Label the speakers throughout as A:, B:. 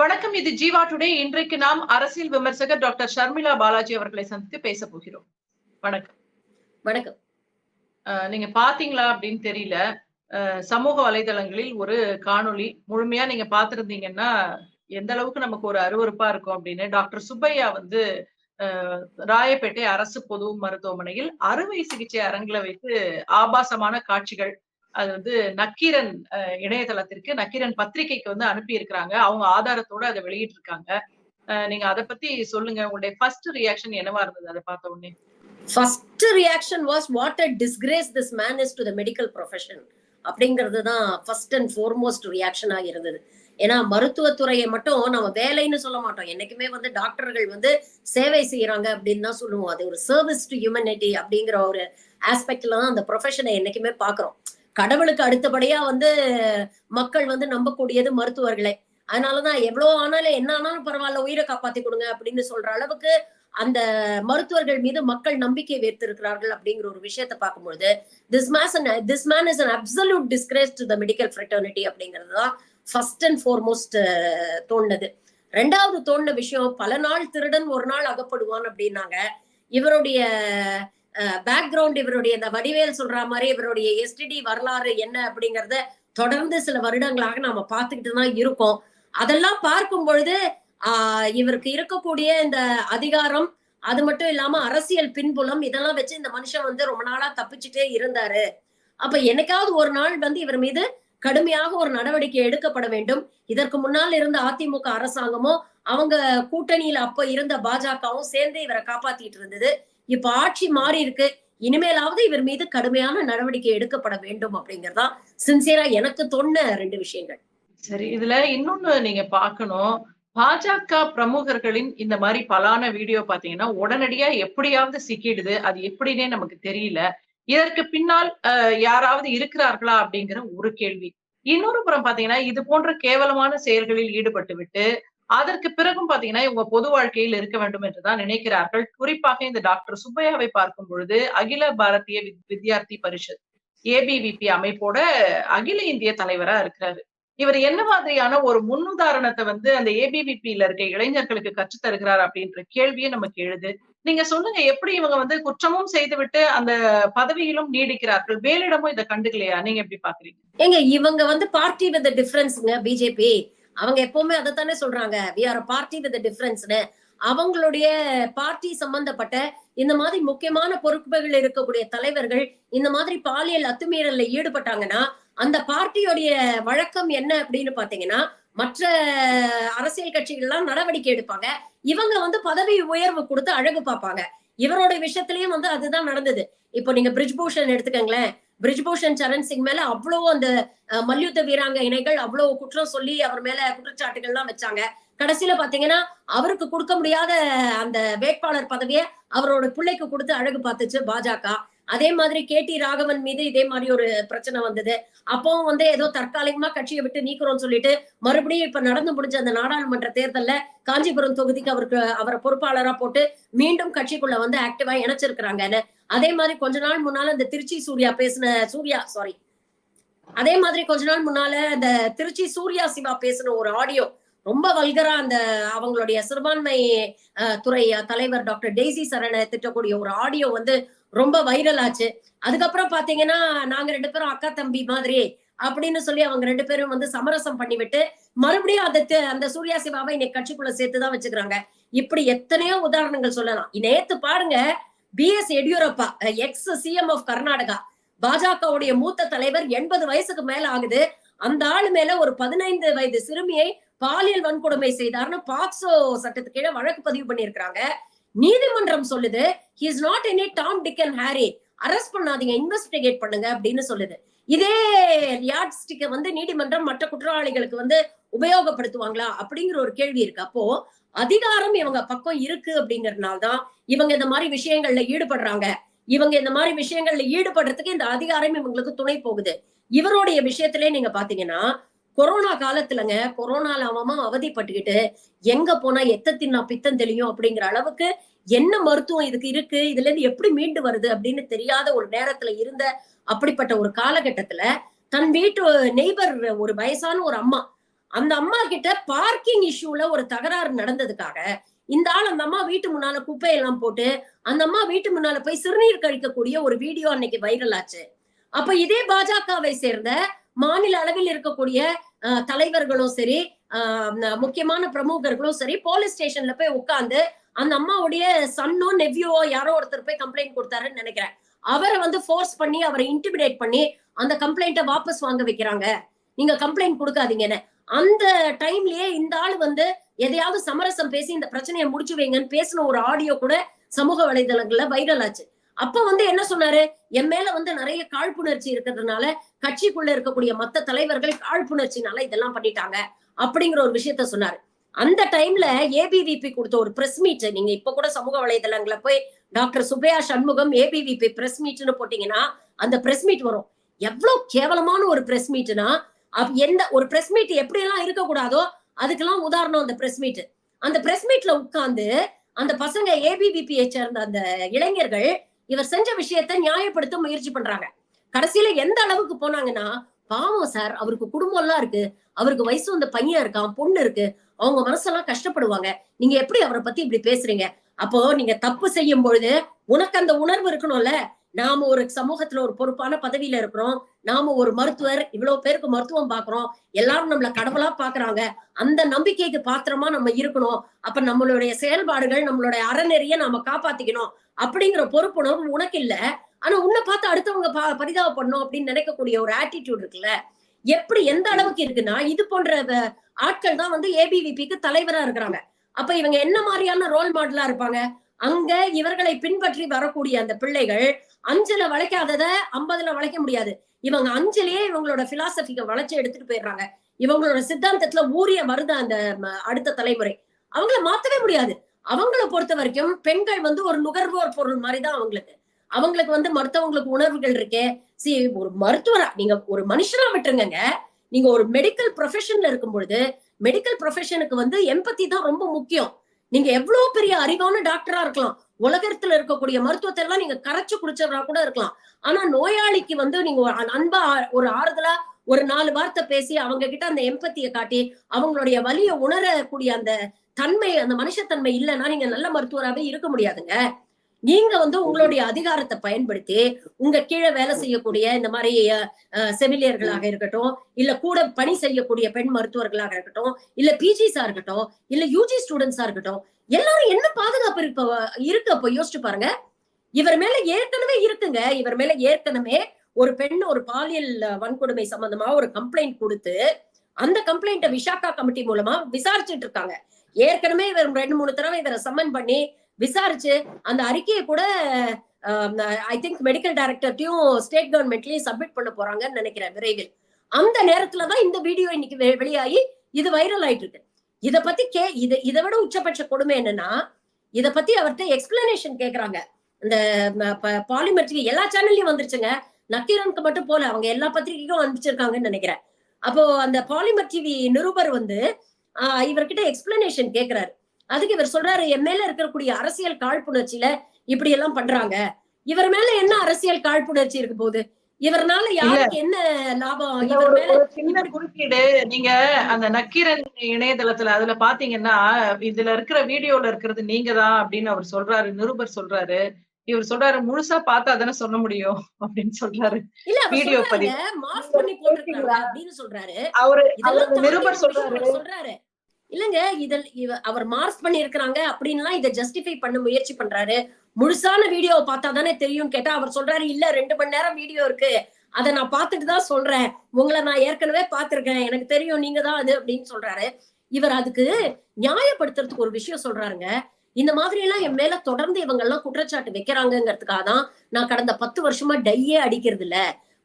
A: வணக்கம் இது ஜீவா டுடே. இன்றைக்கு நாம் அரசியல் விமர்சகர் டாக்டர் ஷர்மிளா பாலாஜி அவர்களை சந்தித்து பேச போகிறோம். வணக்கம்.
B: வணக்கம்.
A: நீங்க பாத்தீங்களா அப்படின்னு தெரியல. சமூக வலைதளங்களில் ஒரு காணொளி. முழுமையா நீங்க பாத்திருந்தீங்கன்னா எந்த அளவுக்கு நமக்கு ஒரு அருவருப்பா இருக்கும் அப்படின்னு டாக்டர் சுப்பையா வந்து ராயப்பேட்டை அரசு பொது மருத்துவமனையில் அறுவை சிகிச்சை அரங்குல வைத்து ஆபாசமான காட்சிகள் அது வந்து நக்கீரன் அஹ், இணையதளத்திற்கு நக்கீரன் பத்திரிகைக்கு வந்து அனுப்பி இருக்கிறாங்க அவங்க ஆதாரத்தோட அதை வெளியிட்டு இருக்காங்க நீங்க அதை பத்தி சொல்லுங்க. உங்களுடைய ஃபர்ஸ்ட் ரியாக்ஷன் என்னவா இருந்தது? அதை பார்த்த உடனே.
B: First reaction was what a disgrace this man is to the medical profession அப்படிங்கிறது தான் ஃபர்ஸ்ட் அண்ட் ஃபோர்மோஸ்ட் ரியாக்ஷனாக இருந்தது. ஏன்னா மருத்துவத்துறையை மட்டும் நம்ம வேலைன்னு சொல்ல மாட்டோம். என்னைக்குமே வந்து டாக்டர்கள் வந்து சேவை செய்யறாங்க அப்படின்னு தான் சொல்லுவோம். அது ஒரு சர்வீஸ் டு ஹியூமனிட்டி அப்படிங்கிற ஒரு ஆஸ்பெக்ட்ல தான் அந்த ப்ரொஃபஷனை என்னைக்குமே பாக்குறோம் கடவுளுக்கு அடுத்தபடியா வந்து மக்கள் வந்து நம்பக்கூடியது மருத்துவர்களே. அதனாலதான் எவ்வளவு ஆனாலும் என்ன ஆனாலும் பரவாயில்ல உயிரை காப்பாத்தி கொடுங்க அப்படின்னு சொல்ற அளவுக்கு அந்த மருத்துவர்கள் மீது மக்கள் நம்பிக்கை வைத்திருக்கிறார்கள் அப்படிங்கிற ஒரு விஷயத்த பார்க்கும்பொழுது this mess this man is an absolute disgrace to the medical fraternity அப்படிங்கிறது தான் ஃபர்ஸ்ட் அண்ட் ஃபோர்மோஸ்ட் தோணுது. ரெண்டாவது தோணுன விஷயம் பல நாள் திருடன் ஒரு நாள் அகப்படுவான் அப்படின்னாங்க. இவருடைய பேக்ரவுண்ட் இவருடைய இந்த வடிவேல் சொல்ற மாதிரி இவருடைய எஸ்டிடி வரலாறு என்ன அப்படிங்கறத தொடர்ந்து சில வருடங்களாக நாம பார்த்துக்கிட்டு தான் இருக்கோம். அதெல்லாம் பார்க்கும் பொழுது ஆஹ் இவருக்கு இருக்கக்கூடிய இந்த அதிகாரம் அது மட்டும் இல்லாம அரசியல் பின்புலம் இதெல்லாம் வச்சு இந்த மனுஷன் வந்து ரொம்ப நாளா தப்பிச்சுட்டே இருந்தாரு. அப்ப என்னைக்காவது ஒரு நாள் வந்து இவர் மீது கடுமையாக ஒரு நடவடிக்கை எடுக்கப்பட வேண்டும். இதற்கு முன்னால் இருந்த அதிமுக அரசாங்கமும் அவங்க கூட்டணியில அப்ப இருந்த பாஜகவும் சேர்ந்து இவரை காப்பாத்திட்டு இருந்தது. இப்ப ஆட்சி மாறி இருக்கு. இனிமேலாவது இவர் மீது கடுமையான நடவடிக்கை எடுக்கப்பட வேண்டும் அப்படிங்கறதா சின்சியரா எனக்கு தோணுன ரெண்டு விஷயங்கள்.
A: சரி இதுல இன்னொன்னு நீங்க பாக்கணும் பாஜக பிரமுகர்களின் இந்த மாதிரி பலான வீடியோ பாத்தீங்கன்னா உடனடியா எப்படியாவது சிக்கிடுது. அது எப்படின்னே நமக்கு தெரியல. இதற்கு பின்னால் யாராவது இருக்கிறார்களா அப்படிங்கிற ஒரு கேள்வி. இன்னொரு புறம் பாத்தீங்கன்னா இது போன்ற கேவலமான செயல்களில் ஈடுபட்டு விட்டு அதற்கு பிறகும் பாத்தீங்கன்னா இவங்க பொது வாழ்க்கையில் இருக்க வேண்டும் என்றுதான் நினைக்கிறார்கள். குறிப்பாக இந்த டாக்டர் சுப்பையாவை பார்க்கும் பொழுது அகில பாரதிய வித்- வித்யார்த்தி பரிஷத் ஏபிவிபி அமைப்போட அகில இந்திய தலைவரா இருக்கிறாரு. இவர் என்ன மாதிரியான ஒரு முன்னுதாரணத்தை வந்து அந்த ஏபிவிபியில இருக்க இளைஞர்களுக்கு கற்று தருகிறார் அப்படின்ற கேள்வியே நமக்கு எழுது நீங்க சொல்லுங்க எப்படி இவங்க வந்து குற்றமும் செய்துவிட்டு அந்த பதவியிலும் நீடிக்கிறார்கள்? வேலிடமும் இதை கண்டுக்கலையா? நீங்க எப்படி பாக்குறீங்க?
B: ஏங்க இவங்க வந்து பார்ட்டி வித் டிஃபரன்ஸ்ங்க பிஜேபி அவங்க எப்பவுமே அதைத்தானே சொல்றாங்க. வி ஆர் பார்ட்டி வித் டிஃபரன்ஸ்னு அவங்களுடைய பார்ட்டி சம்பந்தப்பட்ட இந்த மாதிரி முக்கியமான பொறுப்புகள் இருக்கக்கூடிய தலைவர்கள் இந்த மாதிரி பாலியல் அத்துமீறல்ல ஈடுபட்டாங்கன்னா அந்த பார்ட்டியோடைய வழக்கம் என்ன அப்படின்னு பாத்தீங்கன்னா மற்ற அரசியல் கட்சிகள்லாம் நடவடிக்கை எடுப்பாங்க. இவங்க வந்து பதவி உயர்வு கொடுத்து அழகு பார்ப்பாங்க. இவரோட விஷயத்திலயும் வந்து அதுதான் நடந்தது. இப்போ நீங்க பிரிஜ்பூஷன் எடுத்துக்கங்களேன். பிரிஜ்பூஷன் சரண் சிங் மேல அவ்வளவு அந்த மல்யுத்த வீராங்க இணைகள் அவ்வளவு குற்றம் சொல்லி அவர் மேல குற்றச்சாட்டுகள்லாம் வச்சாங்க. கடைசியில பாத்தீங்கன்னா அவருக்கு கொடுக்க முடியாத அந்த வேட்பாளர் பதவியை அவரோட பிள்ளைக்கு கொடுத்து அழகு பார்த்துச்சு பாஜக. அதே மாதிரி கே டி ராகவன் மீது இதே மாதிரி ஒரு பிரச்சனை வந்தது. அப்பவும் வந்து ஏதோ தற்காலிகமா கட்சியை விட்டு நீக்கிறோம்னு சொல்லிட்டு மறுபடியும் இப்ப நடந்து முடிஞ்ச அந்த நாடாளுமன்ற தேர்தல்ல காஞ்சிபுரம் தொகுதிக்கு அவருக்கு அவரை பொறுப்பாளரா போட்டு மீண்டும் கட்சிக்குள்ள வந்து ஆக்டிவா இணைச்சிருக்கிறாங்கன்னு. அதே மாதிரி கொஞ்ச நாள் முன்னால இந்த திருச்சி சூர்யா பேசின சூர்யா சாரி அதே மாதிரி கொஞ்ச நாள் முன்னால இந்த திருச்சி சூர்யா சிவா பேசின ஒரு ஆடியோ ரொம்ப வல்கரா அந்த அவங்களுடைய சிறுபான்மை துறை தலைவர் டாக்டர் டெய்சி சரணை திட்டக்கூடிய ஒரு ஆடியோ வந்து ரொம்ப வைரல் ஆச்சு. அதுக்கப்புறம் பாத்தீங்கன்னா நாங்க ரெண்டு பேரும் அக்கா தம்பி மாதிரி அப்படின்னு சொல்லி அவங்க ரெண்டு பேரும் வந்து சமரசம் பண்ணிவிட்டு மறுபடியும் அந்த அந்த சூர்யா சிவாவை இன்னைக்கு கட்சிக்குள்ள சேர்த்துதான் வச்சுக்கிறாங்க. இப்படி எத்தனையோ உதாரணங்கள் சொல்லலாம். நேத்து பாருங்க B S Yediyurappa ex CM of Karnataka பாஜகவுடைய மூத்த தலைவர் எண்பது வயசுக்கு மேல ஆகுது. அந்த ஆளு மேல ஒரு பதினைந்து வயது சிறுமியை பாலியல் வன்கொடுமை செய்தார்னு பாக்ஸோ சட்டத்துக்கு கீழே வழக்கு பதிவு பண்ணியிருக்கிறாங்க. நீதிமன்றம் சொல்லுது he is not any Tom Dick and Harry arrest பண்ணாதீங்க இன்வெஸ்டிகேட் பண்ணுங்க அப்படின்னு சொல்லுது. இதே யார்ட் ஸ்டிக்கை வந்து நீதிமன்றம் மற்ற குற்றவாளிகளுக்கு வந்து உபயோகப்படுத்துவாங்களா அப்படிங்கிற ஒரு கேள்வி இருக்கு. அப்போ அதிகாரம் இவங்க பக்கம் இருக்கு அப்படிங்கறதுனால தான் இவங்க இந்த மாதிரி விஷயங்கள்ல ஈடுபடுறாங்க. இவங்க இந்த மாதிரி விஷயங்கள்ல ஈடுபடுறதுக்கு இந்த அதிகாரம் இவங்களுக்கு துணை போகுது. இவருடைய விஷயத்திலே நீங்க பாத்தீங்கன்னா கொரோனா காலத்துலங்க கொரோனால அவன் அவதிப்பட்டுக்கிட்டு எங்க போனா எத்தத்தின் நான் பித்தம் தெளியும் அப்படிங்கிற அளவுக்கு என்ன மருத்துவம் இதுக்கு இருக்கு? இதுல இருந்து எப்படி மீண்டு வருது அப்படின்னு தெரியாத ஒரு நேரத்துல இருந்த அப்படிப்பட்ட ஒரு காலகட்டத்துல தன் வீட்டு நெய்பர் ஒரு வயசான ஒரு அம்மா அந்த அம்மா கிட்ட பார்க்கிங் இஷ்யூல ஒரு தகராறு நடந்ததுக்காக இந்த ஆள் அந்த அம்மா வீட்டு முன்னால குப்பையெல்லாம் போட்டு அந்த அம்மா வீட்டு முன்னால போய் சிறுநீர் கழிக்கக்கூடிய ஒரு வீடியோ அன்னைக்கு வைரல் ஆச்சு. அப்ப இதே பாஜகவை சேர்ந்த மாநில அளவில் இருக்கக்கூடிய தலைவர்களும் சரி முக்கியமான பிரமுகர்களும் சரி போலீஸ் ஸ்டேஷன்ல போய் உட்கார்ந்து அந்த அம்மாவுடைய சன்னோ நெவ்யூவோ யாரோ ஒருத்தர் போய் கம்ப்ளைண்ட் கொடுத்தாருன்னு நினைக்கிறேன். அவரை வந்து ஃபோர்ஸ் பண்ணி அவரை இன்டிமிடேட் பண்ணி அந்த கம்ப்ளைண்ட்டை வாபஸ் வாங்க வைக்கிறாங்க. நீங்க கம்ப்ளைண்ட் கொடுக்காதீங்கன்னு. அந்த டைம்லயே இந்த ஆள் வந்து எதையாவது சமரசம் பேசி இந்த பிரச்சனையை முடிச்சு வைங்கன்னு பேசின ஒரு ஆடியோ கூட சமூக வலைதளங்கள்ல வைரல் ஆச்சு. அப்ப வந்து என்ன சொன்னாரு? என் மேல வந்து நிறைய காழ்ப்புணர்ச்சி இருக்கிறதுனால கட்சிக்குள்ள இருக்கக்கூடிய மத்த தலைவர்கள் காழ்ப்புணர்ச்சினால இதெல்லாம் பண்ணிட்டாங்க அப்படிங்கிற ஒரு விஷயத்த சொன்னாரு. அந்த டைம்ல ஏபிவிபி கொடுத்த ஒரு பிரஸ் மீட் நீங்க இப்ப கூட சமூக வலைதளங்களை போய் doctor Subbaiah Shanmugam ABVP press மீட்னு போட்டீங்கன்னா அந்த பிரஸ் மீட் வரும். எவ்வளவு கேவலமான ஒரு பிரஸ் மீட்னா எந்த ஒரு பிரஸ் மீட் எப்படி எல்லாம் இருக்கக்கூடாதோ அதுக்கெல்லாம் உதாரணம் அந்த பிரஸ் மீட் அந்த பிரஸ் மீட்ல உட்கார்ந்து அந்த பசங்க ஏபிவிபியை சேர்ந்த அந்த இளைஞர்கள் இவர் செஞ்ச விஷயத்த நியாயப்படுத்த முயற்சி பண்றாங்க. கடைசியில எந்த அளவுக்கு போனாங்கன்னா பாவம் சார் அவருக்கு குடும்பம் எல்லாம் இருக்கு. அவருக்கு வயசு வந்த பையன் இருக்கான் பொண்ணு இருக்கு. அவங்க மனசெல்லாம் கஷ்டப்படுவாங்க. நீங்க எப்படி அவரை பத்தி இப்படி பேசுறீங்க? அப்போ நீங்க தப்பு செய்யும் பொழுது உனக்கு அந்த உணர்வு இருக்கணும்ல. நாம ஒரு சமூகத்துல ஒரு பொறுப்பான பதவியில இருக்கிறோம். நாம ஒரு மருத்துவர் இவ்வளவு பேருக்கு மருத்துவம் பாக்குறோம். எல்லாரும் நம்மள கடவுளா பாக்குறாங்க. அந்த நம்பிக்கைக்கு பாத்திரமா நம்ம இருக்கணும். அப்ப நம்மளுடைய செயல்பாடுகள் நம்மளுடைய அறநெறிய நாம காப்பாத்திக்கணும். அப்படிங்கிற பொறுப்புணர்வு உனக்கு இல்ல. ஆனா உன்னை பார்த்து அடுத்தவங்க பா- பரிதாபப்படணும் அப்படின்னு நினைக்கக்கூடிய ஒரு ஆட்டிடியூட் இருக்குல்ல? எப்படி எந்த அளவுக்கு இருக்குன்னா இது போன்ற ஆட்கள் தான் வந்து ஏபிவிபிக்கு தலைவரா இருக்கிறாங்க. அப்ப இவங்க என்ன மாதிரியான ரோல் மாடலா இருப்பாங்க? அங்க இவர்களை பின்பற்றி வரக்கூடிய அந்த பிள்ளைகள் அஞ்சுல வளைக்காதத ஐம்பதுல வளைக்க முடியாது. இவங்க அஞ்சுலயே இவங்களோட பிலாசபிக்க வளைச்சு எடுத்துட்டு போயிடுறாங்க. இவங்களோட சித்தாந்தத்துல ஊரிய வருது அந்த அடுத்த தலைமுறை. அவங்கள மாத்தவே முடியாது. அவங்கள பொறுத்த வரைக்கும் பெண்கள் வந்து ஒரு நுகர்வோர் பொருள் மாதிரிதான் அவங்களுக்கு. அவங்களுக்கு வந்து மருத்துவங்களுக்கு உணர்வுகள் இருக்கே. சி ஒரு மருத்துவரா நீங்க ஒரு மனுஷனா விட்டுருங்க நீங்க ஒரு மெடிக்கல் ப்ரொஃபஷன்ல இருக்கும் பொழுது மெடிக்கல் ப்ரொஃபஷனுக்கு வந்து எம்பத்தி தான் ரொம்ப முக்கியம். நீங்க எவ்வளவு பெரிய அறிவான டாக்டரா இருக்கலாம். உலகத்துல இருக்கக்கூடிய மருத்துவத்தை எல்லாம் நீங்க கரைச்சு குடிச்சிடறா கூட இருக்கலாம். ஆனா நோயாளிக்கு வந்து நீங்க அன்பா ஒரு ஆறுதலா ஒரு நாலு வார்த்தை பேசி அவங்க கிட்ட அந்த எம்பத்தியை காட்டி அவங்களுடைய வலியை உணரக்கூடிய அந்த தன்மை அந்த மனுஷத்தன்மை இல்லைன்னா நீங்க நல்ல மருத்துவராகவே இருக்க முடியாதுங்க. நீங்க வந்து உங்களுடைய அதிகாரத்தை பயன்படுத்தி உங்க கீழே வேலை செய்யக்கூடிய இந்த மாதிரி செவிலியர்களாக இருக்கட்டும் இல்ல கூட பணி செய்யக்கூடிய பெண் மருத்துவர்களாக இருக்கட்டும் இல்ல பிஜிஸா இருக்கட்டும் இல்ல யூஜி ஸ்டூடெண்ட்ஸா இருக்கட்டும் எல்லாரும் என்ன பாதுகாப்பு இருப்ப இருக்கு அப்ப? யோசிச்சு பாருங்க. இவர் மேல ஏற்கனவே இருக்குங்க. இவர் மேல ஏற்கனவே ஒரு பெண் ஒரு பாலியல் வன்கொடுமை சம்பந்தமா ஒரு கம்ப்ளைண்ட் கொடுத்து அந்த கம்ப்ளைண்ட்டை விசாகா கமிட்டி மூலமா விசாரிச்சுட்டு இருக்காங்க. ஏற்கனவே இவர் ரெண்டு மூணு தடவை இவரை சம்மன் பண்ணி விசாரிச்சு அந்த அறிக்கையை கூட ஐ திங்க் மெடிக்கல் டைரக்டர்ட்டையும் ஸ்டேட் கவர்மெண்ட்லயும் சப்மிட் பண்ண போறாங்கன்னு நினைக்கிறேன் விரைவில். அந்த நேரத்துலதான் இந்த வீடியோ இன்னைக்கு வெ- வெளியாகி இது வைரல் ஆயிட்டு இருக்கு. இத பத்தி கே இத இதை விட உச்சபட்ச கொடுமை என்னன்னா இத பத்தி அவர்கிட்ட எக்ஸ்பிளனேஷன் கேக்குறாங்க. இந்த பாலிமெட்ரிக் எல்லா சேனல்லையும் வந்துருச்சுங்க. நக்கீரனுக்கு மட்டும் போல அவங்க எல்லா பத்திரிகைக்கும் அனுப்பிச்சிருக்காங்கன்னு நினைக்கிறேன். அப்போ அந்த பாலிமர் டிவி நிருபர் வந்து ஆஹ் இவர்கிட்ட எக்ஸ்பிளனேஷன் கேக்குறாரு. அதுக்கு இவர் சொல்றாரு என் மேல இருக்கக்கூடிய அரசியல் காழ்ப்புணர்ச்சியில இப்படி எல்லாம் பண்றாங்க. இவர் மேல என்ன அரசியல் காழ்ப்புணர்ச்சி இருக்க போகுது? இவர்னால யாருக்கு என்ன லாபம்?
A: சின்ன குறுக்கீடு. நீங்க அந்த நக்கீரன் இணையதளத்துல அதுல பாத்தீங்கன்னா இதுல இருக்கிற வீடியோல இருக்கிறது நீங்க தான் அப்படின்னு அவர் சொல்றாரு நிருபர் சொல்றாரு. இவர் சொல்றாரு முழுசா பார்த்தா தானே சொல்ல முடியும் அப்படின்னு சொல்றாரு. வீடியோ
B: சொல்றாருங்க, மார்க் பண்ணி போட்டிருக்காங்க அப்படின்னு சொல்றாரு.
A: அவரு நிருபர் சொல்றாரு.
B: சொல்றாரு. இல்லங்க இதில் இவ அவர் மார்க் பண்ணி இருக்கிறாங்க அப்படின்லாம் இதை ஜஸ்டிஃபை பண்ண முயற்சி பண்றாரு. முழுசான வீடியோவை பார்த்தா தானே தெரியும் கேட்டா அவர் சொல்றாரு இல்ல ரெண்டு மணி நேரம் வீடியோ இருக்கு. அதை நான் பார்த்துட்டு தான் சொல்றேன். உங்களை நான் ஏற்கனவே பார்த்திருக்கேன். எனக்கு தெரியும் நீங்க தான் அது அப்படின்னு சொல்றாரு. இவர் அதுக்கு நியாயப்படுத்துறதுக்கு ஒரு விஷயம் சொல்றாருங்க. இந்த மாதிரி எல்லாம் என் மேல தொடர்ந்து இவங்க எல்லாம் குற்றச்சாட்டு வைக்கிறாங்கிறதுக்காக தான் நான் கடந்த பத்து வருஷமா டையே அடிக்கிறது இல்ல.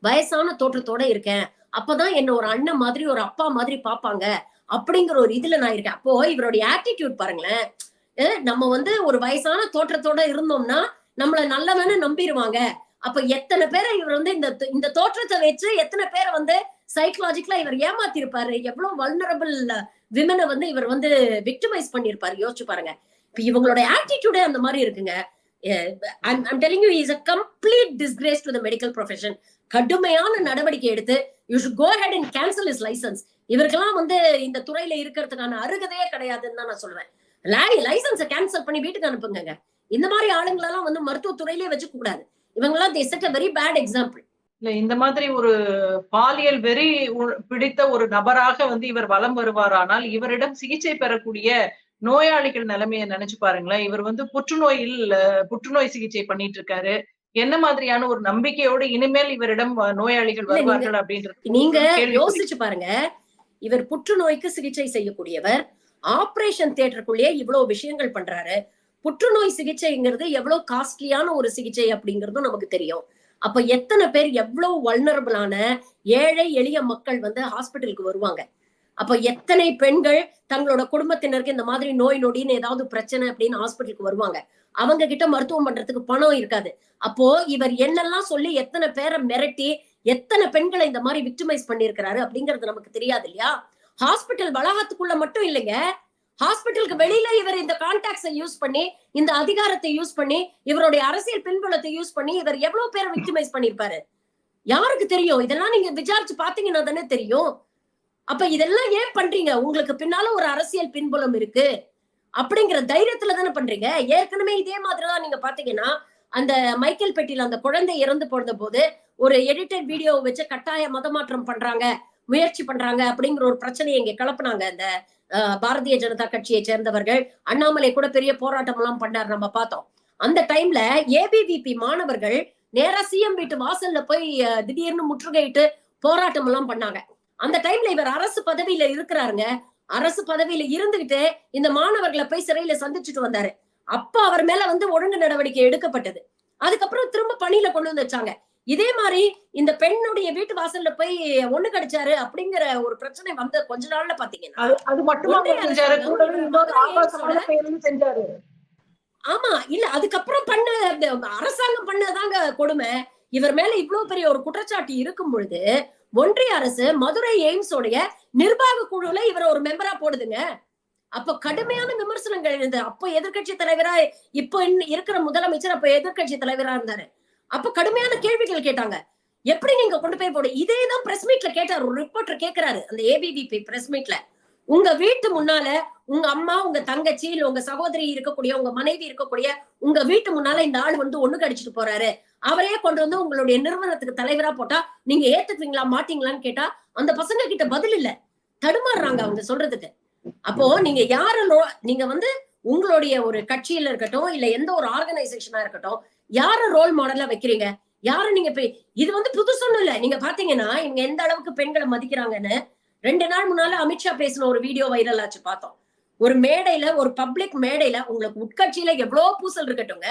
B: வயசான தோற்றத்தோட இருக்கேன். அப்பதான் என்ன ஒரு அண்ணன் மாதிரி ஒரு அப்பா மாதிரி பாப்பாங்க அப்படிங்கிற ஒரு இதுல நான் இருக்கேன். அப்போ இவருடைய ஆட்டிடியூட் பாருங்களேன். நம்ம வந்து ஒரு வயசான தோற்றத்தோட இருந்தோம்னா நம்மள நல்லவன நம்பிடுவாங்க அப்ப எத்தனை பேரை இவர் வந்து இந்த இந்த தோற்றத்தை வச்சு எத்தனை பேரை வந்து சைக்கலாஜிக்கலா இவர் ஏமாத்திருப்பாரு? எவ்வளவு வல்னரபிள் விமனை வந்து இவர் வந்து விக்டிமைஸ் பண்ணிருப்பாரு? யோசிச்சு பாருங்க. இப்ப இவங்களோட ஆட்டிடியூடே அந்த மாதிரி இருக்குங்க. I'm telling you is a complete disgrace to the medical profession கடுமையான நடவடிக்கை எடுத்து you should go ahead and cancel is licence இவருக்கெல்லாம் வந்து இந்த துறையில இருக்கிறதுக்கான அருகதையே கிடையாதுன்னு தான் நான் சொல்லுவேன் லைசன்ஸை கேன்சல் பண்ணி வீட்டுக்கு அனுப்புங்க இந்த மாதிரி ஆளுங்களெல்லாம் வந்து மருத்துவத்துறையிலே வச்சுக்க கூடாது. இவங்கெல்லாம் the set a very bad example
A: இல்ல இந்த மாதிரி ஒரு பாலியல் வெறி உ- பிடித்த ஒரு நபராக வந்து இவர் வலம் வருவாரானால் இவரிடம் சிகிச்சை பெறக்கூடிய நோயாளிகள் நிலைமையை நினைச்சு பாருங்களேன். இவர் வந்து புற்றுநோயில் புற்றுநோய் சிகிச்சை பண்ணிட்டு இருக்காரு. என்ன மாதிரியான ஒரு நம்பிக்கையோடு இனிமேல் இவரிடம் நோயாளிகள் வருவார்கள் அப்படின்றது
B: நீங்க. யோசிச்சு பாருங்க. இவர் புற்றுநோய்க்கு சிகிச்சை செய்யக்கூடியவர். ஆபரேஷன் தியேட்டருக்குள்ளேயே இவ்வளவு விஷயங்கள் பண்றாரு. புற்றுநோய் சிகிச்சைங்கிறது எவ்வளவு காஸ்ட்லியான ஒரு சிகிச்சை அப்படிங்கறதும் நமக்கு தெரியும். அப்ப எத்தனை பேர் எவ்வளவு வல்னரபிளான ஏழை எளிய மக்கள் வந்து ஹாஸ்பிட்டலுக்கு வருவாங்க? அப்ப எத்தனை பெண்கள் தங்களோட குடும்பத்தினருக்கு இந்த மாதிரி நோய் நொடின்னு ஏதாவது பிரச்சனை அப்படின்னு ஹாஸ்பிட்டலுக்கு வருவாங்க. அவங்க கிட்ட மருத்துவம் பண்றதுக்கு பணம் இருக்காது. அப்போ இவர் என்னெல்லாம் சொல்லி எத்தனை பேரை மிரட்டி எத்தனை பெண்களை இந்த மாதிரி விக்டிமைஸ் பண்ணிருக்கிறாரு அப்படிங்கிறது நமக்கு தெரியாது இல்லையா? ஹாஸ்பிட்டல் வளாகத்துக்குள்ள மட்டும் இல்லைங்க. ஹாஸ்பிட்டலுக்கு வெளியில இவர் இந்த கான்டாக்ட்ஸை யூஸ் பண்ணி இந்த அதிகாரத்தை யூஸ் பண்ணி இவருடைய அரசியல் பின்புலத்தை யூஸ் பண்ணி இவர் எவ்வளவு பேரை விக்டிமைஸ் பண்ணிருப்பாரு யாருக்கு தெரியும்? இதெல்லாம் நீங்க விசாரிச்சு பாத்தீங்கன்னா தானே தெரியும். அப்ப இதெல்லாம் ஏன் பண்றீங்க? உங்களுக்கு பின்னால ஒரு அரசியல் பின்புலம் இருக்கு. அப்படிங்கிற தைரியத்துல தானே பண்றீங்க? ஏற்கனவே இதே மாதிரிதான் நீங்க பாத்தீங்கன்னா அந்த மைக்கேல் பெட்டியில அந்த குழந்தை இறந்து போன போது ஒரு எடிட்டட் வீடியோ வச்சு கட்டாய மதமாற்றம் பண்றாங்க முயற்சி பண்றாங்க அப்படிங்கிற ஒரு பிரச்சனையை இங்க கிளப்புனாங்க அந்த பாரதிய ஜனதா கட்சியை சேர்ந்தவர்கள். அண்ணாமலை கூட பெரிய போராட்டம் எல்லாம் பண்ணார் நம்ம பார்த்தோம். அந்த டைம்ல ஏபிவிபி மாணவர்கள் நேரா சிஎம் வீட்டு வாசல்ல போய் திடீர்னு முற்றுகையிட்டு போராட்டம் எல்லாம் பண்ணாங்க. அந்த டைம்ல இவர் அரசு பதவியில இருக்கிறாருங்க. அரசு பதவியில இருந்துகிட்டு இந்த மாணவர்களை போய் சிறையில சந்திச்சுட்டு வந்தாரு. அப்ப அவர் மேல வந்து ஒழுங்கு நடவடிக்கை எடுக்கப்பட்டது. அதுக்கப்புறம் திரும்ப பணியில கொண்டு வந்து வச்சாங்க. இதே மாதிரி இந்த பெண்ணுடைய வீட்டு வாசல்ல போய் ஒண்ணு கடிச்சாரு அப்படிங்கிற ஒரு பிரச்சனை வந்த கொஞ்ச நாள்ல பாத்தீங்கன்னா ஆமா இல்ல அதுக்கப்புறம் பண்ண இந்த அரசாங்கம் பண்ணதாங்க கொடுமை. இவர் மேல இவ்வளவு பெரிய ஒரு குற்றச்சாட்டு இருக்கும் பொழுது ஒன்றிய அரசு மதுரை எய்ம்ஸோடைய நிர்வாக குழுல இவரை ஒரு மெம்பரா போடுதுங்க. அப்ப கடுமையான விமர்சனங்கள் இருந்தது அப்ப எதிர்க்கட்சி தலைவரா இப்ப இருக்கிற முதலமைச்சர் அப்ப எதிர்க்கட்சி தலைவரா இருந்தாரு. அப்ப கடுமையான கேள்விகள் கேட்டாங்க. எப்படி நீங்க கொண்டு போய் போடு இதேதான் பிரஸ் மீட்ல கேட்டாரு ஒரு ரிப்போர்ட்டர் கேக்குறாரு அந்த ஏபிவிபி பிரஸ் மீட்ல உங்க வீட்டு முன்னால உங்க அம்மா உங்க தங்கச்சி இல்ல உங்க சகோதரி இருக்கக்கூடிய உங்க மனைவி இருக்கக்கூடிய உங்க வீட்டு முன்னால இந்த ஆள் வந்து ஒண்ணு கடிச்சிட்டு போறாரு. அவரே கொண்டு வந்து உங்களுடைய நிறுவனத்துக்கு தலைவரா போட்டா நீங்க ஏத்துக்குவீங்களா மாட்டீங்களான்னு கேட்டா அந்த பசங்க கிட்ட பதில் இல்ல. தடுமாறுறாங்க அவங்க சொல்றதுக்கு. அப்போ நீங்க யார நீங்க வந்து உங்களுடைய ஒரு கட்சியில இருக்கட்டும் இல்ல எந்த ஒரு ஆர்கனைசேஷனா இருக்கட்டும் யார ரோல் மாடலா வைக்கிறீங்க? யார நீங்க போய் இது வந்து புதுசொன்னு இல்ல. நீங்க பாத்தீங்கன்னா இவங்க எந்த அளவுக்கு பெண்களை மதிக்கிறாங்கன்னு ரெண்டு நாள் முன்னால அமித்ஷா பேசின ஒரு வீடியோ வைரல் ஆச்சு பார்த்தோம். ஒரு மேடையில ஒரு பப்ளிக் மேடையில உங்களுக்கு உட்கட்சியில எவ்வளவு பூசல் இருக்கட்டும்ங்க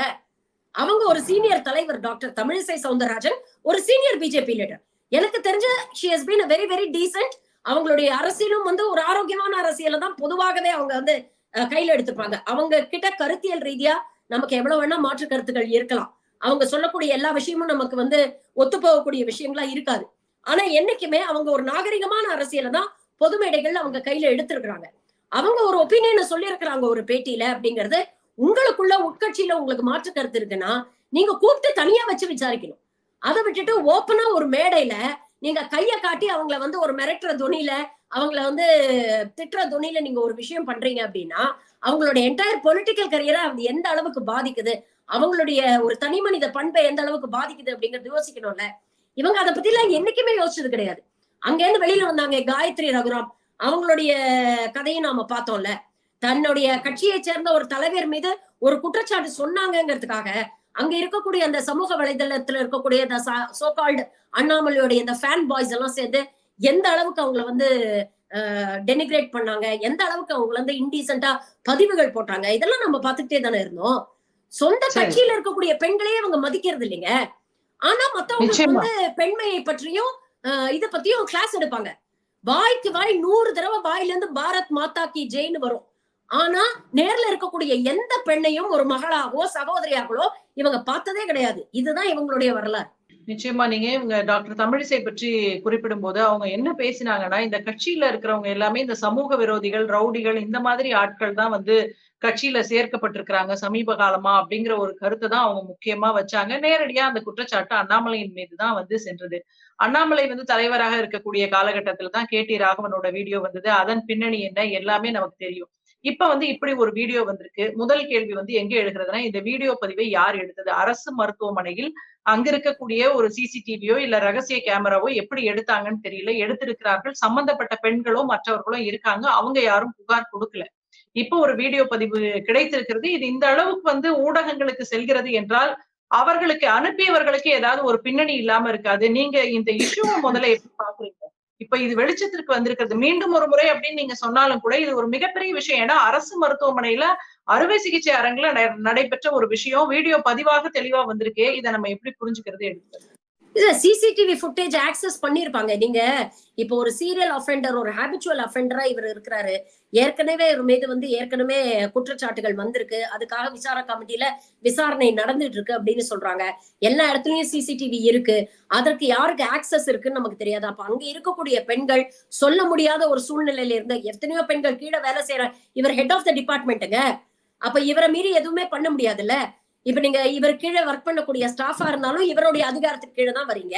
B: அவங்க ஒரு சீனியர் தலைவர் டாக்டர் தமிழிசை சவுந்தரராஜன் ஒரு சீனியர் பிஜேபி லீடர் எனக்கு தெரிஞ்ச she has been very very decent அவங்களுடைய அரசியலும் வந்து ஒரு ஆரோக்கியமான அரசியல தான் பொதுவாகவே அவங்க வந்து கையில எடுத்துப்பாங்க. அவங்க கிட்ட கருத்தியல் ரீதியா நமக்கு எவ்வளவு வேணா மாற்று கருத்துக்கள் இருக்கலாம். அவங்க சொல்லக்கூடிய எல்லா விஷயமும் நமக்கு வந்து ஒத்து போகக்கூடிய விஷயங்களா இருக்காது. ஆனா என்னைக்குமே அவங்க ஒரு நாகரிகமான அரசியல தான் பொது மேடைகள்ல அவங்க கையில எடுத்திருக்கிறாங்க. அவங்க ஒரு ஒப்பீனியனை சொல்லியிருக்கிறாங்க ஒரு பேட்டியில அப்படிங்கிறது உங்களுக்குள்ள உட்கட்சியில உங்களுக்கு மாற்று கருத்து இருக்குன்னா நீங்க கூப்பிட்டு தனியா வச்சு விசாரிக்கணும். அதை விட்டுட்டு ஓப்பனா ஒரு மேடையில நீங்க கைய காட்டி அவங்கள வந்து ஒரு மிரட்டுற துணியில அவங்கள வந்து திட்டுற துணியில நீங்க ஒரு விஷயம் பண்றீங்க அப்படின்னா அவங்களோட என்டையர் பொலிட்டிக்கல் கரியரை அது எந்த அளவுக்கு பாதிக்குது அவங்களுடைய ஒரு தனி மனித பண்பை எந்த அளவுக்கு பாதிக்குது அப்படிங்கறது யோசிக்கணும்ல. இவங்க அதை பத்தி எல்லாம் என்னைக்குமே யோசிச்சது கிடையாது. அங்க இருந்து வெளியில வந்தாங்க காயத்ரி ரகுராம். அவங்களுடைய கதையும் நாம பார்த்தோம்ல. தன்னுடைய கட்சியை சேர்ந்த ஒரு தலைவர் மீது ஒரு குற்றச்சாட்டு சொன்னாங்கங்கிறதுக்காக அங்க இருக்கக்கூடிய அந்த சமூக வலைதளத்துல இருக்கக்கூடிய இந்த சோகால்டு அண்ணாமலையோடைய இந்த ஃபேன் பாய்ஸ் எல்லாம் சேர்ந்து எந்த அளவுக்கு அவங்கள வந்து டெனிகிரேட் பண்ணாங்க? எந்த அளவுக்கு அவங்க வந்து இன்டீசென்டா பதிவுகள் போட்டாங்க? இதெல்லாம் நம்ம பார்த்துக்கிட்டே தானே இருந்தோம். சொந்த. கட்சியில இருக்கக்கூடிய பெண்களே அவங்க மதிக்கிறது இல்லைங்க. ஆனா மத்தவங்களுக்கு
A: நிச்சயமா.
B: வந்து பெண்மையை பற்றியும் இத பத்தியும் கிளாஸ் எடுப்பாங்க. வாய்க்கு வாய் நூறு தடவை வாயில இருந்து பாரத் மாதா கி ஜெயின்னு வரும். ஆனா நேர்ல இருக்கக்கூடிய எந்த பெண்ணையும் ஒரு மகளாகவோ சகோதரியாகவோ இவங்க பார்த்ததே கிடையாது. இதுதான் இவங்களுடைய வரலாறு.
A: நிச்சயமா நீங்க இவங்க டாக்டர் தமிழிசை பற்றி குறிப்பிடும் போது அவங்க என்ன பேசினாங்கன்னா இந்த கட்சியில இருக்கிறவங்க எல்லாமே இந்த சமூக விரோதிகள் ரவுடிகள் இந்த மாதிரி ஆட்கள் தான் வந்து கட்சியில சேர்க்கப்பட்டிருக்கிறாங்க சமீப காலமா அப்படிங்கிற ஒரு கருத்தை தான் அவங்க முக்கியமா வச்சாங்க. நேரடியா அந்த குற்றச்சாட்டு அண்ணாமலையின் மீது தான் வந்து சென்றது. அண்ணாமலை வந்து தலைவராக இருக்கக்கூடிய காலகட்டத்துல தான் கே டி ராகவனோட வீடியோ வந்தது. அதன் பின்னணி என்ன? எல்லாமே நமக்கு தெரியும். இப்ப வந்து இப்படி ஒரு வீடியோ வந்திருக்கு. முதல் கேள்வி வந்து எங்க எழுகிறதுனா இந்த வீடியோ பதிவை யார் எடுத்தது? அரசு மருத்துவமனையில் அங்க இருக்கக்கூடிய ஒரு சிசிடிவியோ இல்ல ரகசிய கேமராவோ எப்படி எடுத்தாங்கன்னு தெரியல. எடுத்திருக்கிறார்கள். சம்பந்தப்பட்ட பெண்களோ மற்றவர்களோ இருக்காங்க. அவங்க யாரும் புகார் கொடுக்கல. இப்போ ஒரு வீடியோ பதிவு கிடைத்திருக்கிறது. இது இந்த அளவுக்கு வந்து ஊடகங்களுக்கு செல்கிறது என்றால் அவர்களுக்கு அனுப்பியவர்களுக்கு ஏதாவது ஒரு பின்னணி இல்லாம இருக்காது. நீங்க இந்த இஷ்யூவை முதல்ல எப்படி பாக்குறீங்க? இப்ப இது வெளிச்சத்திற்கு வந்திருக்கிறது. மீண்டும் ஒரு முறை அப்படின்னு நீங்க சொன்னாலும் கூட இது ஒரு மிகப்பெரிய விஷயம். ஏன்னா அரசு மருத்துவமனையில அறுவை சிகிச்சை அரங்குல நடைபெற்ற ஒரு விஷயம். வீடியோ பதிவாக தெளிவா வந்திருக்கே. இதை நம்ம எப்படி புரிஞ்சுக்கிறது எடுக்கிறது
B: இல்ல சிசிடிவி ஃபுட்டேஜ் ஆக்சஸ் பண்ணிருப்பாங்க. நீங்க இப்போ ஒரு சீரியல் அஃபெண்டர் ஒரு ஹேபிச்சுவல் அஃபெண்டரா இவர் இருக்கிறாரு. ஏற்கனவே இவர் மீது வந்து ஏற்கனவே குற்றச்சாட்டுகள் வந்திருக்கு. அதுக்காக விசாரணை கமிட்டியில விசாரணை நடந்துட்டு இருக்கு அப்படின்னு சொல்றாங்க. எல்லா இடத்துலயும் சிசிடிவி இருக்கு. அதற்கு யாருக்கு ஆக்சஸ் இருக்குன்னு நமக்கு தெரியாது. அப்ப அங்க இருக்கக்கூடிய பெண்கள் சொல்ல முடியாத ஒரு சூழ்நிலையில இருந்து எத்தனையோ பெண்கள் கீழே வேலை செய்யற இவர் ஹெட் ஆஃப் த டிபார்ட்மெண்ட்டுங்க அப்ப இவரை மீறி எதுவுமே பண்ண முடியாதுல்ல? இப்ப நீங்க இவர் கீழே ஒர்க் பண்ணக்கூடிய ஸ்டாஃபா இருந்தாலும் இவருடைய அதிகாரத்துக்கு கீழே தான் வரீங்க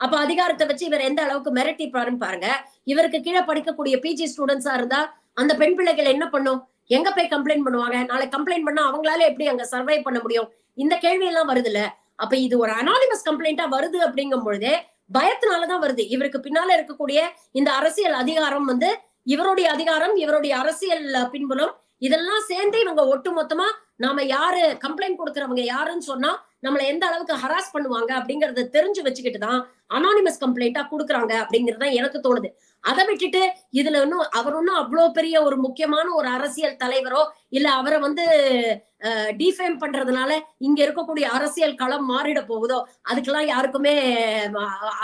B: அப்ப அதிகாரத்தை வச்சு இவர் எந்த அளவுக்கு மிரட்டி பாருன்னு பாருங்க. இவருக்கு கீழே படிக்கக்கூடிய பிஜி ஸ்டூடெண்ட்ஸா இருந்தா அந்த பெண் பிள்ளைகள் என்ன பண்ணும்? எங்க போய் கம்ப்ளைண்ட் பண்ணுவாங்க? நாளை கம்ப்ளைண்ட் பண்ணா அவங்களால எப்படி அங்க சர்வை பண்ண முடியும்? இந்த கேள்வி எல்லாம் வருதுல்ல. அப்ப இது ஒரு அனானிமஸ் கம்ப்ளைண்டா வருது அப்படிங்கும் பொழுதே பயத்தினாலதான் வருது. இவருக்கு பின்னால இருக்கக்கூடிய இந்த அரசியல் அதிகாரம் வந்து இவருடைய அதிகாரம் இவருடைய அரசியல் பின்புலம் இதெல்லாம் சேர்ந்து இவங்க ஒட்டு மொத்தமா நாம யாரு கம்ப்ளைண்ட் கொடுக்கறவங்க யாருன்னு சொன்னா நம்மள எந்த அளவுக்கு ஹராஸ் பண்ணுவாங்க அப்படிங்கறத தெரிஞ்சு வச்சுக்கிட்டு தான் அனானிமஸ் கம்ப்ளைண்டா கொடுக்குறாங்க அப்படிங்கறது தான் எனக்கு தோணுது. அதை விட்டுட்டு இதுல இன்னும் அவர் இன்னும் அவ்வளவு பெரிய ஒரு முக்கியமான ஒரு அரசியல் தலைவரோ இல்ல அவரை வந்து டிஃபேம் பண்றதுனால இங்க இருக்கக்கூடிய அரசியல் களம் மாறிட போகுதோ அதுக்கெல்லாம் யாருக்குமே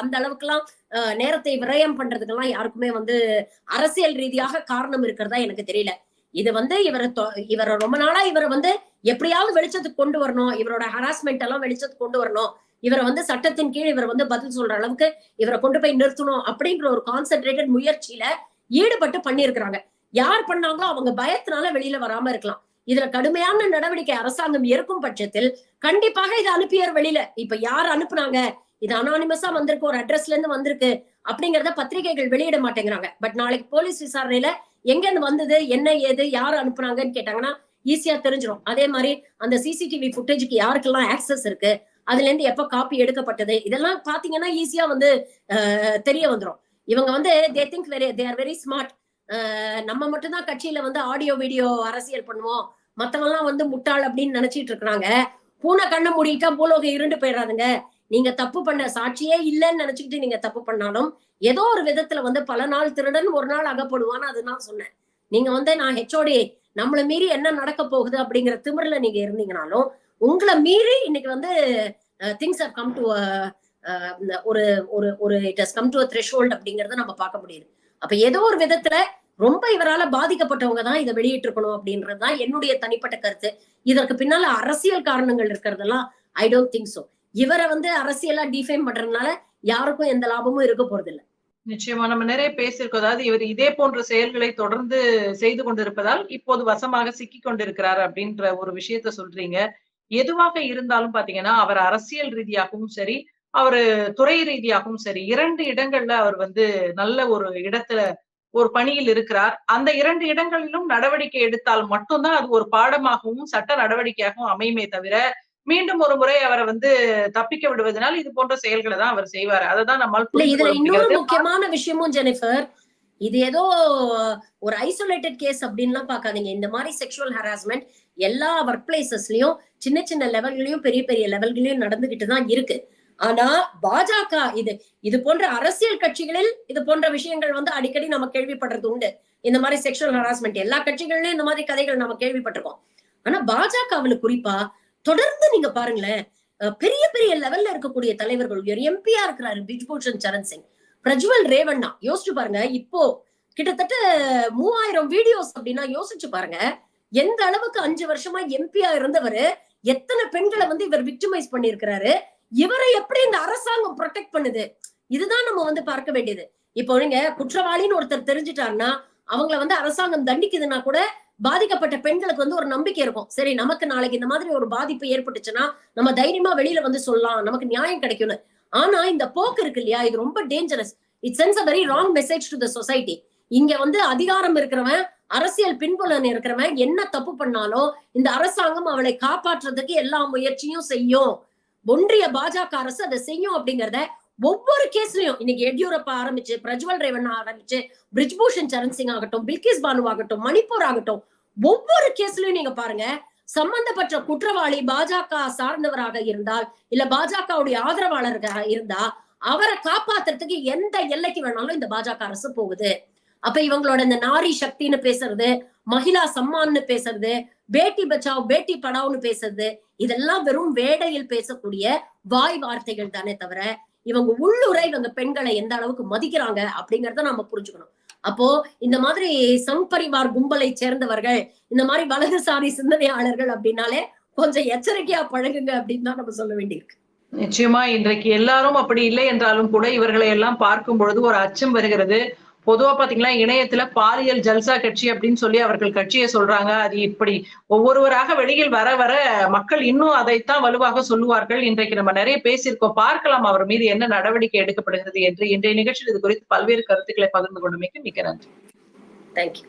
B: அந்த அளவுக்குலாம் நேரத்தை விரயம் பண்றதுக்கெல்லாம் யாருக்குமே வந்து அரசியல் ரீதியாக காரணம் இருக்கிறதா எனக்கு தெரியல. இது வந்து இவரை இவரை ரொம்ப நாளா இவரை வந்து எப்படியாவது வெளிச்சத்துக்கு கொண்டு வரணும். இவரோட ஹராஸ்மெண்ட் எல்லாம் வெளிச்சத்துக்கு கொண்டு வரணும். இவரை வந்து சட்டத்தின் கீழ் இவர் வந்து பதில் சொல்ற அளவுக்கு இவரை கொண்டு போய் நிறுத்தணும் அப்படின்ற ஒரு கான்சென்ட்ரேட்டட் முயற்சியில ஈடுபட்டு பண்ணியிருக்கிறாங்க. யார் பண்ணாங்களோ அவங்க பயத்தினால வெளியில வராம இருக்கலாம். இதுல கடுமையான நடவடிக்கை அரசாங்கம் இருக்கும் பட்சத்தில் கண்டிப்பாக இதை அனுப்பியார் வெளியில. இப்ப யார் அனுப்புனாங்க? இது அனானிமஸா வந்திருக்கு ஒரு அட்ரஸ்ல இருந்து வந்திருக்கு அப்படிங்கறத பத்திரிகைகள் வெளியிட மாட்டேங்கிறாங்க. பட் நாளைக்கு போலீஸ் விசாரணையில எங்க இருந்து வந்தது என்ன ஏது யார் அனுப்புனாங்கன்னு கேட்டாங்கன்னா ஈஸியா தெரிஞ்சிடும் அதே மாதிரி அந்த சிசிடிவி ஃபுட்டேஜுக்கு யாருக்கெல்லாம் ஆக்சஸ் இருக்கு அதுல இருந்து எப்ப காப்பி எடுக்கப்பட்டது இதெல்லாம் பாத்தீங்கன்னா ஈஸியா வந்து தெரிய வந்துடும் இவங்க வந்து they think very they are very smart நம்ம மட்டும்தான் கட்சியில வந்து ஆடியோ வீடியோ அரசியல் பண்ணுவோம். மத்தவங்கலாம் வந்து முட்டாள் அப்படின்னு நினைச்சிட்டு இருக்கிறாங்க. பூனை கண்ணை மூடிட்டா பூலோகம் இருண்டு போயிடாதுங்க நீங்க தப்பு பண்ண சாட்சியே இல்லைன்னு நினைச்சுக்கிட்டு நீங்க தப்பு பண்ணாலும் ஏதோ ஒரு விதத்துல வந்து பல நாள் திருடன் ஒரு நாள் அகப்படுவான்னு அது நான் சொன்னேன். நீங்க வந்து நான் ஹெச்ஓடி நம்மளை மீறி என்ன நடக்க போகுது அப்படிங்கிற திமிரில் நீங்க இருந்தீங்கனாலும் உங்களை மீறி இன்னைக்கு வந்து திங்ஸ் ஹவ் கம் டு ஒரு ஒரு ஒரு it has come to threshold அப்படிங்கறத நம்ம பார்க்க முடியுது. அப்ப ஏதோ ஒரு விதத்துல ரொம்ப இவரால பாதிக்கப்பட்டவங்க தான் இதை வெளியிட்டிருக்கணும் அப்படின்றது தான் என்னுடைய தனிப்பட்ட கருத்து. இதற்கு பின்னால அரசியல் காரணங்கள் இருக்கிறதெல்லாம் ஐ டோன்ட் திங்க் சோ இவரை வந்து அரசியலா டிஃபைன் பண்றதுனால யாருக்கும் எந்த லாபமும் இருக்க போறது இல்ல
A: நிச்சயமா. நம்ம நிறைய பேசியிருக்கோம். அதாவது இவர் இதே போன்ற செயல்களை தொடர்ந்து செய்து கொண்டிருப்பதால் இப்போது வசமாக சிக்கி கொண்டிருக்கிறார் அப்படின்ற ஒரு விஷயத்த சொல்றீங்க. எதுவாக இருந்தாலும் பாத்தீங்கன்னா அவர் அரசியல் ரீதியாகவும் சரி அவரு துறை ரீதியாகவும் சரி இரண்டு இடங்கள்ல அவர் வந்து நல்ல ஒரு இடத்துல ஒரு பணியில் இருக்கிறார். அந்த இரண்டு இடங்களிலும் நடவடிக்கை எடுத்தால் மட்டும்தான் அது ஒரு பாடமாகவும் சட்ட நடவடிக்கையாகவும் அமையுமே தவிர மீண்டும் ஒரு முறை அவரை வந்து தப்பிக்க விடுவதனால் இது போன்ற செயல்களை தான் அவர் செய்வார். அதை தான் நம்மால்
B: இதுல இன்னொரு. முக்கியமான விஷயமும் ஜெனிஃபர் இது ஏதோ ஒரு ஐசோலேட்டட் கேஸ் அப்படின்லாம் பார்க்காதீங்க. இந்த மாதிரி செக்ஷுவல் ஹராஸ்மெண்ட் எல்லா ஒர்க் பிளேசஸ்லயும் சின்ன சின்ன லெவல்களையும் பெரிய பெரிய லெவல்களையும் நடந்துகிட்டு தான் இருக்கு. ஆனா பாஜக இது இது போன்ற அரசியல் கட்சிகளில் இது போன்ற விஷயங்கள் வந்து அடிக்கடி நம்ம கேள்விப்படுறது உண்டு. இந்த மாதிரி செக்ஷுவல் ஹராஸ்மெண்ட் எல்லா கட்சிகள்லயும் இந்த மாதிரி கதைகள் நம்ம கேள்விப்பட்டிருக்கோம். ஆனா பாஜகவுல குறிப்பா தொடர்ந்து நீங்க பாருங்களேன் பெரிய பெரிய லெவல்ல இருக்கக்கூடிய தலைவர்கள் ஒரு எம்பியா இருக்கிறாரு பிஜ்பூஷன் சரண் சிங் பிரஜ்வல் ரேவண்ணா. யோசிச்சு பாருங்க இப்போ கிட்டத்தட்ட மூவாயிரம் வீடியோஸ் அப்படின்னா யோசிச்சு பாருங்க எந்த அளவுக்கு அஞ்சு வருஷமா எம்பியா இருந்தவர் எத்தனை பெண்களை வந்து இவர் விக்டிமைஸ் பண்ணிருக்கிறாரு இவரை எப்படி இந்த அரசாங்கம் ப்ரொடெக்ட் பண்ணுது? இதுதான் நம்ம வந்து பார்க்க வேண்டியது. இப்போ நீங்க குற்றவாளின்னு ஒருத்தர் தெரிஞ்சுட்டாருன்னா அவங்கள வந்து அரசாங்கம் தண்டிக்குதுன்னா கூட பாதிக்கப்பட்ட பெண்களுக்கு வந்து ஒரு நம்பிக்கை இருக்கும். சரி நமக்கு நாளைக்கு இந்த மாதிரி ஒரு பாதிப்பு ஏற்பட்டுச்சுன்னா நம்ம தைரியமா வெளியில வந்து சொல்லலாம். நமக்கு நியாயம் கிடைக்கும்னு. ஆனா இந்த போக்கு இருக்கு இல்லையா? இது ரொம்ப dangerous it sends a very wrong message to the society இங்க வந்து அதிகாரம் இருக்கிறவன் அரசியல் பின்புலன் இருக்கிறவன் என்ன தப்பு பண்ணாலும் இந்த அரசாங்கம் அவளை காப்பாற்றுறதுக்கு எல்லா முயற்சியும் செய்யும். ஒன்றிய பாஜக அரசு அதை செய்யும் அப்படிங்கறத ஒவ்வொரு கேஸ்லயும் இன்னைக்கு எடியூரப்பா ஆரம்பிச்சு பிரஜ்வல் ரேவன் ஆரம்பிச்சு பிரிஜ்பூஷன் சரண் சிங் ஆகட்டும் பில்கிஸ் பானு ஆகட்டும் மணிப்பூர் ஆகட்டும் ஒவ்வொரு கேஸ்லயும் நீங்க பாருங்க சம்பந்தப்பட்ட குற்றவாளி பாஜக சார்ந்தவராக இருந்தால் இல்ல பாஜகவுடைய ஆதரவாளர்களாக இருந்தா அவரை காப்பாத்துறதுக்கு எந்த எல்லைக்கு வேணாலும் இந்த பாஜக அரசு போகுது. அப்ப இவங்களோட இந்த நாரி சக்தின்னு பேசுறது மகிழா சம்மான்னு பேசுறது பேட்டி பச்சாவ் பேட்டி படாவ்னு பேசுறது இதெல்லாம் வெறும் வேடையில் பேசக்கூடிய வாய் வார்த்தைகள் தானே தவிர இவங்க உள்ளுரை இவங்க பெண்களை எந்த அளவுக்கு மதிக்கிறாங்க அப்படிங்கறத நம்ம புரிஞ்சுக்கணும். அப்போ இந்த மாதிரி சங் பரிவார் கும்பலை சேர்ந்தவர்கள் இந்த மாதிரி வலதுசாரி சிந்தனையாளர்கள் அப்படின்னாலே கொஞ்சம் எச்சரிக்கையா பழகுங்க அப்படின்னு தான் நம்ம சொல்ல வேண்டியிருக்கு.
A: நிச்சயமா இன்றைக்கு எல்லாரும் அப்படி இல்லை என்றாலும் கூட இவர்களை எல்லாம் பார்க்கும் பொழுது ஒரு அச்சம் வருகிறது. பொதுவா பாத்தீங்கன்னா இணையத்துல பாலியல் ஜல்சா கட்சி அப்படின்னு சொல்லி அவர்கள் கட்சியை சொல்றாங்க. அது இப்படி ஒவ்வொருவராக வெளியில் வர வர மக்கள் இன்னும் அதைத்தான் வலுவாக சொல்லுவார்கள். இன்றைக்கு நம்ம நிறைய பேசியிருக்கோம். பார்க்கலாம் அவர் மீது என்ன நடவடிக்கை எடுக்கப்படுகிறது என்று இன்றைய நிகழ்ச்சியில் இது குறித்து பல்வேறு கருத்துக்களை பகிர்ந்து கொண்டமைக்கு மிக்க நன்றி.
B: தேங்க்யூ